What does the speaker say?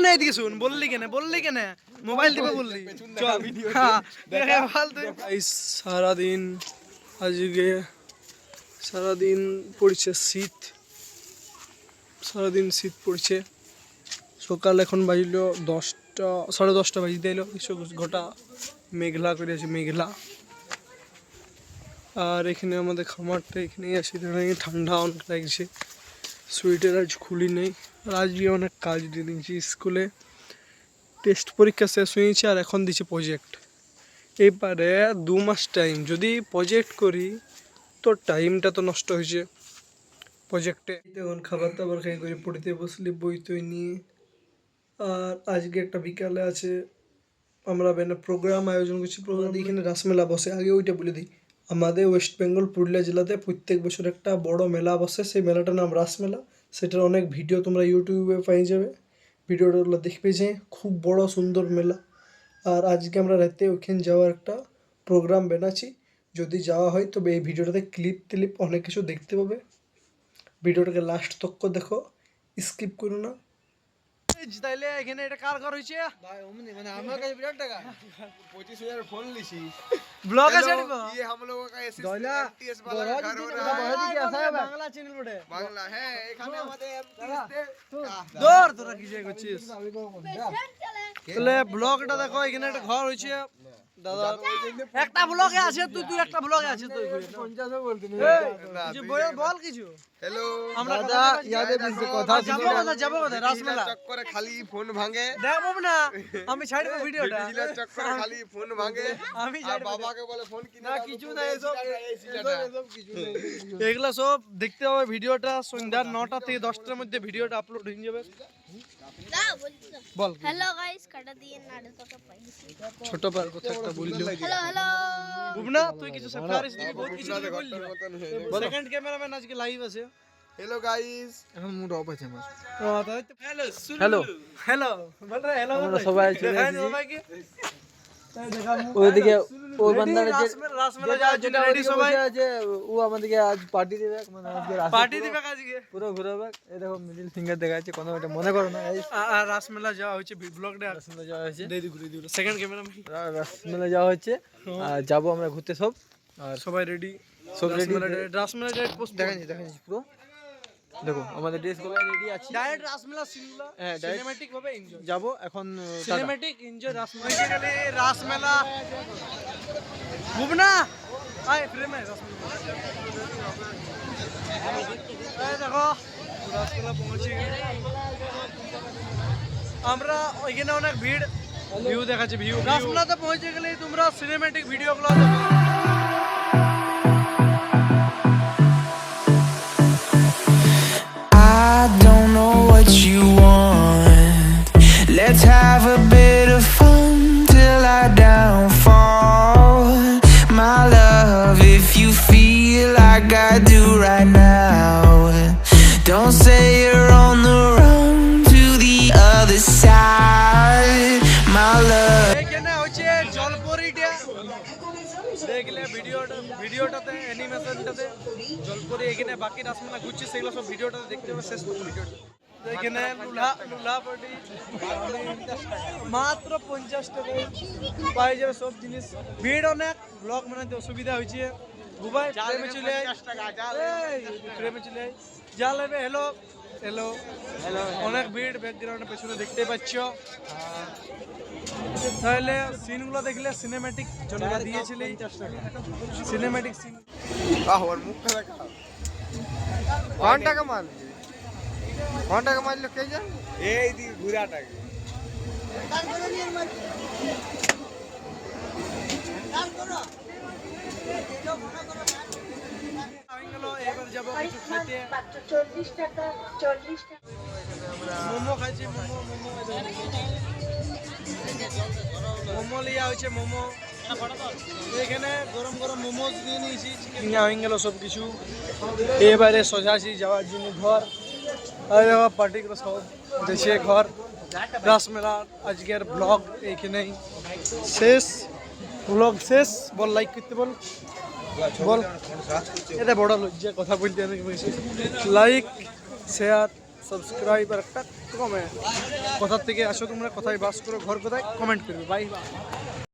কেন এদিকে শুন? বললি কেন? বললি কেন? মোবাইল টিপে বললি। চল। হ্যাঁ। এই সারাদিন, আজকে সারাদিন পড়ছে শীত। সারাদিন শীত পড়ছে। সকাল এখন বাজলো দশটা, সাড়ে দশটা বাজতে এলো। কিছু গোটা মেঘলা করে আছে, মেঘলা। আর এখানে আমাদের খামারটা এখানেই আছে ঠান্ডা অনেক লাগছে। সোয়েটার আজ খুলি নেই। আর আজকে অনেক কাজ দিয়ে দিয়েছি। স্কুলে টেস্ট পরীক্ষা শেষ হয়েছে আর এখন দিচ্ছে প্রজেক্ট এবারে দু মাস টাইম যদি প্রজেক্ট করি, তো টাইমটা তো নষ্ট হয়েছে প্রজেক্টে তখন খাবার দাবার খাই করে পড়িতে বসলি, বই তৈ নিয়ে আর আজকে একটা বিকালে আছে, আমরা প্রোগ্রাম আয়োজন করছি। প্রোগ্রাম এখানে রাসমেলা বসে। আগে ওইটা বলে দিই। আমাদের ওয়েস্ট বেঙ্গল পুরুলিয়া জেলাতে প্রত্যেক বছর একটা বড় মেলা বসে, সেই মেলাটার নাম রাসমেলা সেটার অনেক ভিডিও তোমরা ইউটিউবে পাই যাবে। ভিডিওগুলো দেখবে যে খুব বড় সুন্দর মেলা। আর আজকে আমরা রাতে ওখানে যাওয়ার একটা প্রোগ্রাম বানাচ্ছি। যদি যাওয়া হয় তবে এই ভিডিওটাতে ক্লিপ টিলিপ অনেক কিছু দেখতে পাবে। ভিডিওটাকে লাস্ট তক্ক দেখো। স্কিপ করো না। তাইলে এখানে এটা কার ঘর হয়েছে মানে আমার কাছে বিরাট টাকা পঁচিশ হাজার ফোন লিছি ব্লগ আছে ये हम लोगों का एसएस দয়লা टीएस वाला घर हो रहा है বাংলা চ্যানেল বটে বাংলা হ্যাঁ এখানে আমাদের দূর তোরা কি যে করছিস তাহলে ব্লগটা দেখো এখানে একটা ঘর হয়েছে দাদা একটা ব্লগে আছে তুই তুই একটা ব্লগে আছে তুই পঞ্চাশে বলতি বল কিছু হ্যালো আমরা দাদা ইয়াদের বিশে কথা যাবো কথা যাবো কথা রাসমেলা চক্করে খালি ফোন ভাঙে দেখব না আমি ছাড়বো ভিডিওটা বিজলির চক্করে খালি ফোন ভাঙে আমি আর ছাড়বো বাবাকে বলে ফোন কিনে না, দাও, কিছু তো না, এই এসব- সিলাটা, এই সিলাটা। এগুলা সব দেখতে হবে ভিডিওটা সন্ধ্যা নটা থেকে দশটার মধ্যে ভিডিওটা আপলোড হয়ে যাবে বল হ্যালো গাইস কাটা দিয়ে নাড়ুটাকে পাইছি ছোট পার কথা একটা বললি হ্যালো হ্যালো বুবনা তুই কিছু সাফারিস দিবি বহুত কিছু আপনাদের বললি ঘরটার মতন হয়ে যাবে। সেকেন্ড ক্যামেরাম্যান আজকে লাইভ আছে হ্যালো গাইস হ্যালো হ্যালো বল রে হ্যালো আমরা সবাই চলে দেখাই এসেছি। সবাইকে? ওইদিকে ওই বান্দাটা যে রাসমেলা যাওয়ার জন্য রেডি সবাই? আছে ও আমাদেরকে আজ পার্টি দেবে। মানে আজকে পার্টি দিবে আজকে পুরো ঘুরাবে এই দেখো মিডিল ফিঙ্গার দেখা যাচ্ছে কোনো এটা মনে করো না। এই আর রাসমেলা যাওয়া হচ্ছে ব্লগটা রাসমেলা যাওয়া হয়েছে। দেই ঘুরে দিল সেকেন্ড ক্যামেরাম্যান রা- রাসমেলা যাওয়া হচ্ছে আর যাব আমরা ঘুরতে সব। আর সবাই রেডি সব রেডি রাসমেলা ডাইরেক্ট পোস্ট দেখাচ্ছি দেখাচ্ছি পুরো। দেখো আমাদের ড্রেসগুলো রেডি আছে। ডাইরেক্ট রাসমেলা সিনগুলো হ্যাঁ, সিনেম্যাটিক ভাবে এনজয় যাব এখন। Cinematic enjoy Rasmela basically Rasmela বুবনা আয় ফ্রেমে রাসমেলা এই দেখো রাসমেলা পৌঁছে গেছে আমরা ওইখানে অনেক ভিড়। ভিউ দেখাচ্ছে ভিউ রাসমেলাতে পৌঁছে গেলে তোমরা সিনেম্যাটিক ভিডিওগুলো দেখো। Do right now, don't say you're on the run to the other side. My love. দেখলে ভিডিওটা ভিডিওটাতে অ্যানিমেশনটাতে জলপরি এখানে বাকি রাসমেলা ঘুরছে সেগুলো সব ভিডিওটাতে দেখতে হবে শেষ ভিডিওটা। এখানে লুলা লুলা মাত্র পঞ্চাশ টাকায় পাই যাবে সব জিনিস। ভিড় অনেক ব্লগ বানাতে অসুবিধা হয়েছে। বুবাই ট্রেনে চলে ট্রেনে চলে যা নেবে হ্যালো হ্যালো হ্যালো অনেক ভিড় ব্যাকগ্রাউন্ডের পেছনে দেখতে পাচ্ছ। তাহলে সিনগুলো দেখলে সিনেম্যাটিক জনরা দিয়েছিলে সিনেম্যাটিক সিন আহ ওর মুখ দেখা কোন টাকা মাল কোন টাকা মারলো। কে জান? এই দি ঘুরাটাকে। এবার যাব কিছু খেতে মাত্র চল্লিশ টাকা চল্লিশ টাকা। মোমো খাইছি মোমো মোমো মোমো লিয়া হয়েছে মোমো। এখানে গরম গরম মোমোজ নিয়ে নিয়েছি হয়ে গেল সব কিছু এবারে সোজাছি যাওয়ার জন্য ঘর। আর পার্টিগুলো সব দেশে ঘর। রাসমেলা আজকের ব্লগ এইখানেই। শেষ। ব্লগ শেষ বল লাইক করতে বল। বল। এটা বড় লজ্জা কথা বলতে অনেক বেশি লাইক শেয়ার সাবস্ক্রাইব আর একটা কমে। কথার থেকে আসো তোমরা, কোথায় বাস করো, ঘর কোথায় কমেন্ট করবে। বাই